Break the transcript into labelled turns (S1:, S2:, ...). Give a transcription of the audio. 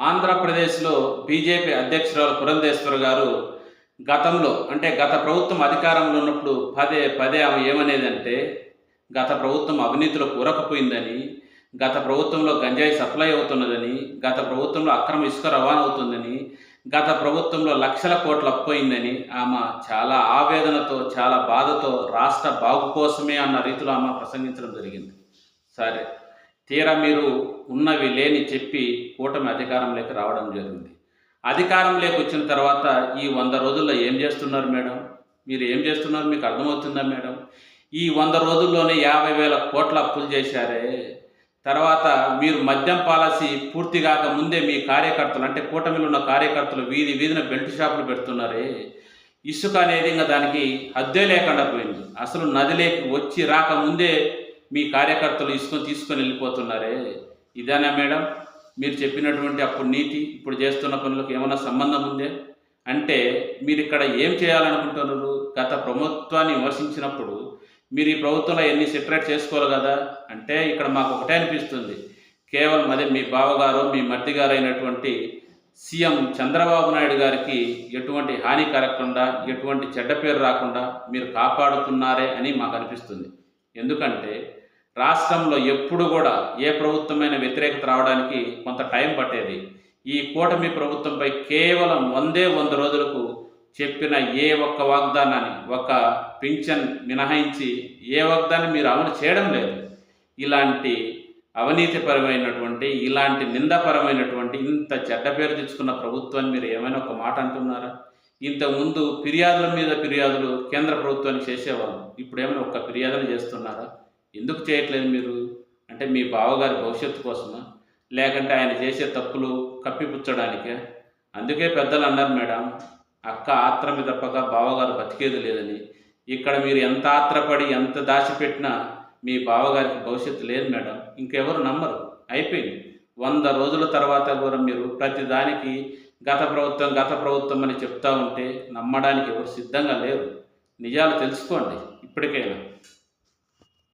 S1: ఆంధ్రప్రదేశ్లో బీజేపీ అధ్యక్షురాలు పురంధేశ్వర్ గారు గతంలో అంటే గత ప్రభుత్వం అధికారంలో ఉన్నప్పుడు పదే పదే ఆమె ఏమనేదంటే గత ప్రభుత్వం అవినీతిలో కూరకపోయిందని గత ప్రభుత్వంలో గంజాయి సప్లై అవుతున్నదని గత ప్రభుత్వంలో అక్రమ ఇసుక రవాణా అవుతుందని గత ప్రభుత్వంలో లక్షల కోట్లు అప్పోయిందని ఆమె చాలా ఆవేదనతో చాలా బాధతో రాష్ట్ర బాగు కోసమే అన్న రీతిలో ఆమె ప్రసంగించడం జరిగింది. సరే తీరా మీరు ఉన్నవి లేని చెప్పి కూటమి అధికారంలోకి రావడం జరిగింది. అధికారంలోకి వచ్చిన తర్వాత ఈ వంద రోజుల్లో ఏం చేస్తున్నారు మేడం? మీరు ఏం చేస్తున్నారు? మీకు అర్థమవుతుందా మేడం? ఈ వంద రోజుల్లోనే యాభై వేల కోట్ల అప్పులు చేశారే. తర్వాత మీరు మద్యం పాలసీ పూర్తి కాక ముందే మీ కార్యకర్తలు అంటే కూటమిలో ఉన్న కార్యకర్తలు వీధి వీధిన బెల్ట్ షాపులు పెడుతున్నారే. ఇసుక అనేది ఇంకా దానికి హద్దే లేకుండా పోయింది. అసలు నదిలోకి వచ్చి రాకముందే మీ కార్యకర్తలు ఇసుకొని తీసుకొని వెళ్ళిపోతున్నారే. ఇదేనా మేడం? మీరు చెప్పినటువంటి అప్పుడు నీతి ఇప్పుడు చేస్తున్న పనులకు ఏమైనా సంబంధం ఉందే? అంటే మీరు ఇక్కడ ఏం చేయాలనుకుంటున్నారు? గత ప్రభుత్వాన్ని విమర్శించినప్పుడు మీరు ఈ ప్రభుత్వంలో ఎన్ని సెటరేట్ చేసుకోవాలి కదా? అంటే ఇక్కడ మాకు ఒకటే అనిపిస్తుంది. కేవలం అదే మీ బావగారు మీ మర్ది గారు అయినటువంటి సీఎం చంద్రబాబు నాయుడు గారికి ఎటువంటి హాని కలగకుండా ఎటువంటి చెడ్డ పేరు రాకుండా మీరు కాపాడుతున్నారే అని మాకు అనిపిస్తుంది. ఎందుకంటే రాష్ట్రంలో ఎప్పుడు కూడా ఏ ప్రభుత్వమైన వ్యతిరేకత రావడానికి కొంత టైం పట్టేది. ఈ కూటమి ప్రభుత్వంపై కేవలం వందే వంద రోజులకు చెప్పిన ఏ ఒక్క వాగ్దానాన్ని ఒక పింఛన్ మినహాయించి ఏ వాగ్దాన్ని మీరు అమలు చేయడం లేదు. ఇలాంటి అవినీతిపరమైనటువంటి ఇలాంటి నిందపరమైనటువంటి ఇంత చెడ్డ పేరు తెచ్చుకున్న ప్రభుత్వాన్ని మీరు ఏమైనా ఒక మాట అంటున్నారా? ఇంతకుముందు ఫిర్యాదుల మీద ఫిర్యాదులు కేంద్ర ప్రభుత్వానికి చేసేవాళ్ళు. ఇప్పుడు ఏమైనా ఒక్క ఫిర్యాదులు చేస్తున్నారా? ఎందుకు చేయట్లేదు మీరు? అంటే మీ బావగారి భవిష్యత్తు కోసమా? లేకంటే ఆయన చేసే తప్పులు కప్పిపుచ్చడానికే? అందుకే పెద్దలు అన్నారు మేడం అక్క ఆత్రమి తప్పక బావగారు బతికేది లేదని. ఇక్కడ మీరు ఎంత ఆత్రపడి ఎంత దాచిపెట్టినా మీ బావగారికి భవిష్యత్తు లేదు మేడం. ఇంకెవరు నమ్మరు. అయిపోయింది. వంద రోజుల తర్వాత కూడా మీరు ప్రతిదానికి గత ప్రభుత్వం గత ప్రభుత్వం అని చెప్తా ఉంటే నమ్మడానికి ఎవరు సిద్ధంగా లేరు. నిజాలు తెలుసుకోండి ఇప్పటికైనా.